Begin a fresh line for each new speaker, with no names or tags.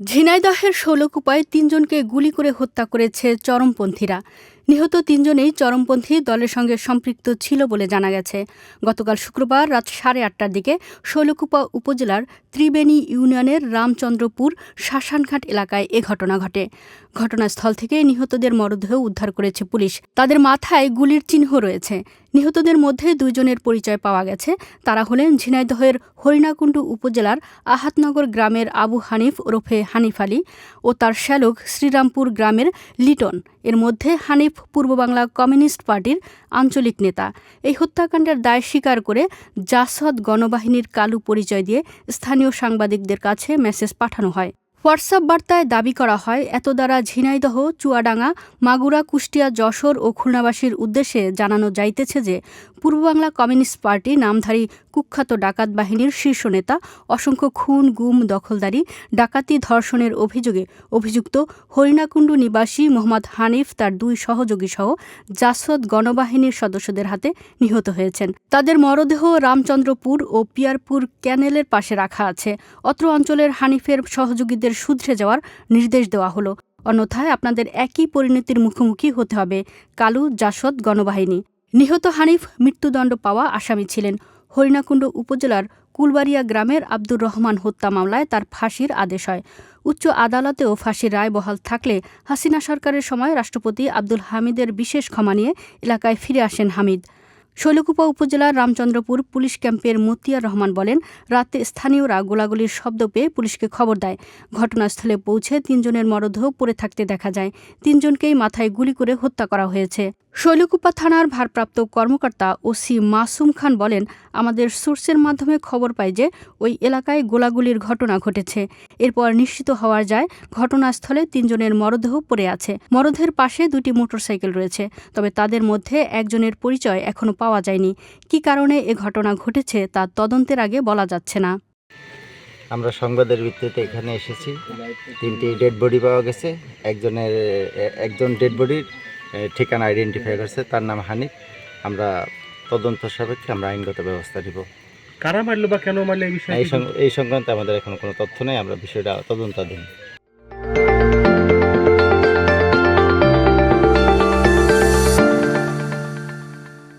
ঝিনাইদহের ষোলকুপায় তিনজনকে গুলি করে হত্যা করেছে চরমপন্থীরা। নিহত তিনজনেই চরমপন্থী দলের সঙ্গে সম্পৃক্ত ছিল বলে জানা গেছে। গতকাল শুক্রবার রাত সাড়ে আটটার দিকে শৈলকুপা উপজেলার ত্রিবেণী ইউনিয়নের রামচন্দ্রপুর শাসানঘাট এলাকায় এ ঘটনা ঘটে। ঘটনাস্থল থেকে নিহতদের মরদেহ উদ্ধার করেছে পুলিশ। তাদের মাথায় গুলির চিহ্ন রয়েছে। নিহতদের মধ্যে দুইজনের পরিচয় পাওয়া গেছে। তারা হলেন ঝিনাইদহের হরিণাকুণ্ডু উপজেলার আহাতনগর গ্রামের আবু হানিফ ওরফে হানিফ আলী ও তার শ্যালক শ্রীরামপুর গ্রামের লিটন। এর মধ্যে হানিফ পূর্ব বাংলা কমিউনিস্ট পার্টির আঞ্চলিক নেতা। এই হত্যাকাণ্ডের দায় স্বীকার করে জাসদ গণবাহিনীর কালু পরিচয় দিয়ে স্থানীয় সাংবাদিকদের কাছে মেসেজ পাঠানো হয়। হোয়াটসঅ্যাপ বার্তায় দাবি করা হয় এত দ্বারা ঝিনাইদহ, চুয়াডাঙ্গা, মাগুরা, কুষ্টিয়া, যশোর ও খুলনাবাসীর উদ্দেশ্যে জানানো যাইতেছে যে পূর্ববাংলা কমিউনিস্ট পার্টি নামধারী কুখ্যাত ডাকাত বাহিনীর শীর্ষ নেতা, অসংখ্য খুন, গুম, দখলদারি, ডাকাতি ধর্ষণের অভিযোগে অভিযুক্ত হরিণাকুণ্ডু নিবাসী মোহাম্মদ হানিফ তার দুই সহযোগী সহ জাসদ গণবাহিনীর সদস্যদের হাতে নিহত হয়েছেন। তাদের মরদেহ রামচন্দ্রপুর ও পিয়ারপুর ক্যানেলের পাশে রাখা আছে। অত্র অঞ্চলের হানিফের সহযোগীদের শুধরে যাওয়ার নির্দেশ দেওয়া হলো। অন্যথায় আপনাদের একই পরিণতির মুখোমুখি হতে হবে, কালু জাসদ গণবাহিনী। নিহত হানিফ মৃত্যুদণ্ড পাওয়া আসামি ছিলেন। হরিণাকুণ্ড উপজেলার কুলবাড়িয়া গ্রামের আব্দুর রহমান হত্যা মামলায় তার ফাঁসির আদেশ হয়। উচ্চ আদালতেও ফাঁসির রায় বহাল থাকলে হাসিনা সরকারের সময় রাষ্ট্রপতি আব্দুল হামিদের বিশেষ ক্ষমা নিয়ে এলাকায় ফিরে আসেন হামিদ। শৈলকুপা উপজেলার রামচন্দ্রপুর পুলিশ ক্যাম্পের মতিয়ার রহমান বলেন, রাতে স্থানীয়রা গোলাগুলির শব্দ পেয়ে পুলিশকে খবর দেয়। ঘটনাস্থলে পৌঁছে তিনজনের মরদেহ পড়ে থাকতে দেখা যায়। তিনজনকেই মাথায় গুলি করে হত্যা করা হয়েছে। শৈলকুপা থানার ভারপ্রাপ্ত কর্মকর্তা ওসি মাসুম খান বলেন, আমাদের সোর্সের মাধ্যমে খবর পাই যে ওই এলাকায় গোলাগুলির ঘটনা ঘটেছে। এরপর নিশ্চিত হওয়ার যায়, ঘটনাস্থলে তিনজনের মরদেহ পড়ে আছে। মরদেহের পাশে দুটি মোটরসাইকেল রয়েছে, তবে তাদের মধ্যে একজনের পরিচয় এখনও পাওয়া যায়নি। কী কারণে এ ঘটনা ঘটেছে তা তদন্তের আগে বলা যাচ্ছে না।
আমরা সংবাদের ভিত্তিতে এখানে এসেছি। তিনটি ডেড বডি পাওয়া গেছে। একজনের একজন ডেড বডির ঠিকানা আইডেন্টিফাই করছে তার নাম হানিফ। আমরা তদন্ত সাপেক্ষে আমরা আইনগত ব্যবস্থা নিব।
কারা মারলো বা কেন মারলো এই বিষয়ে
এই সংক্রান্ত সংক্রান্তে আমাদের এখনও কোনো তথ্য নেই আমরা বিষয়টা তদন্তাধীন।